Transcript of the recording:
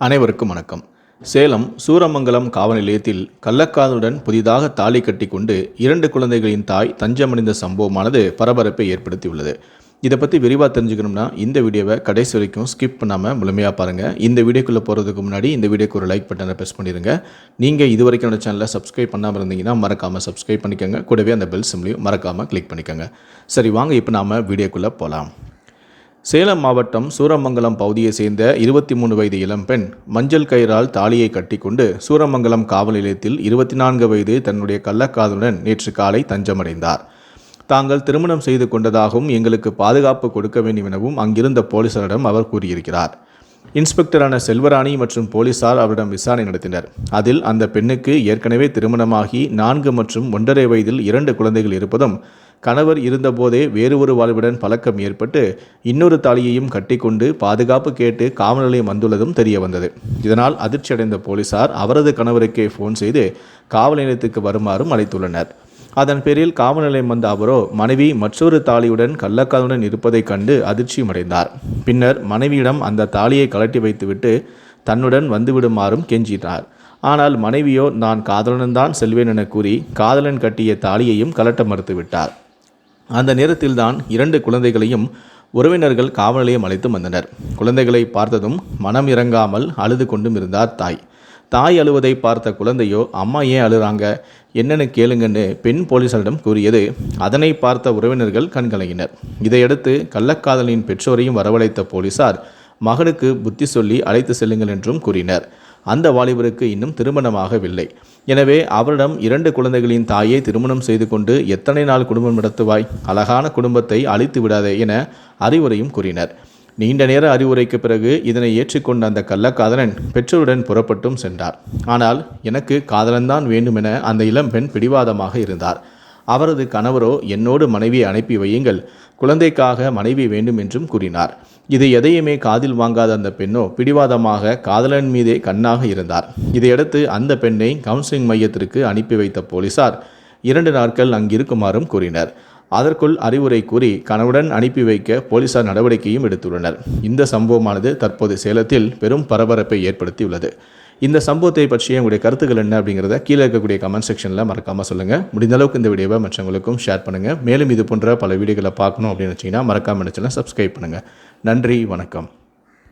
அனைவருக்கும் வணக்கம். சேலம் சூரமங்கலம் காவல் நிலையத்தில் கள்ளக்காதலுடன் புதிதாக தாலி கட்டி கொண்டு இரண்டு குழந்தைகளின் தாய் தஞ்சமடைந்த சம்பவமானது பரபரப்பை ஏற்படுத்தியுள்ளது. இதை பற்றி விரிவாக தெரிஞ்சுக்கணும்னா இந்த வீடியோவை கடைசி வரைக்கும் ஸ்கிப் பண்ணாமல் முழுமையாக பாருங்கள் இந்த வீடியோக்குள்ளே போகிறதுக்கு முன்னாடி இந்த வீடியோக்கு ஒரு லைக் பட்டனை ப்ரெஸ் பண்ணிடுங்க நீங்கள் இது வரைக்கும் என்னோட சேனலை சப்ஸ்கிரைப் பண்ணாமல் இருந்தீங்கன்னா மறக்காமல் சப்ஸ்கிரைப் பண்ணிக்கோங்க. கூடவே அந்த பெல் சிம்லையும் மறக்காமல் கிளிக் பண்ணிக்கோங்க. சரி வாங்க இப்போ நாம் வீடியோக்குள்ளே போகலாம் சேலம் மாவட்டம் சூரமங்கலம் பகுதியை சேர்ந்த இருபத்தி மூணு வயது இளம்பெண் மஞ்சள் கயிறால் தாலியை கட்டிக்கொண்டு சூரமங்கலம் காவல் நிலையத்தில் இருபத்தி நான்கு வயது தன்னுடைய கள்ளக்காதலுடன் நேற்று காலை தஞ்சமடைந்தார். தாங்கள் திருமணம் செய்து கொண்டதாகவும் எங்களுக்கு பாதுகாப்பு கொடுக்க வேண்டும் எனவும் அங்கிருந்த போலீசாரிடம் அவர் கூறியிருக்கிறார். இன்ஸ்பெக்டரான செல்வராணி மற்றும் போலீசார் அவரிடம் விசாரணை நடத்தினர். அதில் அந்த பெண்ணுக்கு ஏற்கனவே திருமணமாகி நான்கு மற்றும் ஒன்றரை வயதில் இரண்டு குழந்தைகள் இருப்பதும் கணவர் இருந்தபோதே வேறு ஒரு வாழ்வுடன் பழக்கம் ஏற்பட்டு இன்னொரு தாலியையும் கட்டிக்கொண்டு பாதுகாப்பு கேட்டு காவல் நிலையம் வந்துள்ளதும் தெரிய வந்தது. இதனால் அதிர்ச்சியடைந்த போலீசார் அவரது கணவருக்கே ஃபோன் செய்து காவல் நிலையத்துக்கு வருமாறும் அழைத்துள்ளனர். அதன் பேரில் காவல் நிலையம் வந்த அவரோ மனைவி மற்றொரு தாலியுடன் கள்ளக்காதலுடன் இருப்பதைக் கண்டு அதிர்ச்சியும் அடைந்தார் பின்னர் மனைவியிடம் அந்த தாலியை கழட்டி வைத்துவிட்டு தன்னுடன் வந்துவிடுமாறும் கெஞ்சினார். ஆனால் மனைவியோ நான் காதலனுடன் தான் செல்வேன் என கூறி காதலன் கட்டிய தாலியையும் கலட்ட மறுத்துவிட்டார். அந்த நேரத்தில்தான் இரண்டு குழந்தைகளையும் உறவினர்கள் காவல் நிலையம் அழைத்து வந்தனர். குழந்தைகளை பார்த்ததும் மனம் இறங்காமல் அழுது கொண்டும் இருந்தார் தாய். தாய் அழுவதை பார்த்த குழந்தையோ அம்மா ஏன் அழுறாங்க? என்னென்னு கேளுங்கன்னு பெண் போலீசாரிடம் கூறியது அதனை பார்த்த உறவினர்கள் கண்கலங்கினர். இதையடுத்து கள்ளக்காதலின் பெற்றோரையும் வரவழைத்த போலீசார் மகனுக்கு புத்தி சொல்லி அழைத்து செல்லுங்கள் என்றும் கூறினர். அந்த வாலிபருக்கு இன்னும் திருமணமாகவில்லை. எனவே அவரிடம் இரண்டு குழந்தைகளின் தாயை திருமணம் செய்து கொண்டு எத்தனை நாள் குடும்பம் நடத்துவாய்? அழகான குடும்பத்தை அழித்து விடாதே என அறிவுரையும் கூறினர். நீண்ட நேர அறிவுரைக்கு பிறகு இதனை ஏற்றுக்கொண்ட அந்த கள்ளக்காதலன் பெற்றோருடன் புறப்பட்டும் சென்றார். ஆனால் எனக்கு காதலன்தான் வேண்டுமென அந்த இளம்பெண் பிடிவாதமாக இருந்தார். அவரது கணவரோ என்னோடு மனைவியை அனுப்பி வையுங்கள். குழந்தைக்காக மனைவி வேண்டும் என்றும் கூறினார். இது எதையுமே காதில் வாங்காத அந்த பெண்ணோ பிடிவாதமாக காதலன் மீதே கண்ணாக இருந்தார். இதையடுத்து அந்த பெண்ணை கவுன்சிலிங் மையத்திற்கு அனுப்பி வைத்த போலீசார் இரண்டு நாட்கள் அங்கிருக்குமாறும் கூறினர். அதற்குள் அறிவுரை கூறி கணவுடன் அனுப்பி வைக்க போலீசார் நடவடிக்கையும் எடுத்துள்ளனர். இந்த சம்பவமானது தற்போது சேலத்தில் பெரும் பரபரப்பை ஏற்படுத்தியுள்ளது. இந்த சம்பவத்தை பற்றிய உங்களுடைய கருத்துக்கள் என்ன அப்படிங்கிறத கீழே இருக்கக்கூடிய கமெண்ட் செக்ஷனில் மறக்காமல் சொல்லுங்கள் முடிந்த அளவுக்கு இந்த வீடியோவை மற்றவங்களுக்கும் ஷேர் பண்ணுங்கள் மேலும் இது போன்ற பல வீடியோக்களை பார்க்கணும் அப்படின்னு வச்சிங்கன்னா மறக்காமல் நினச்சினா சப்ஸ்கிரைப் பண்ணுங்கள் நன்றி வணக்கம்.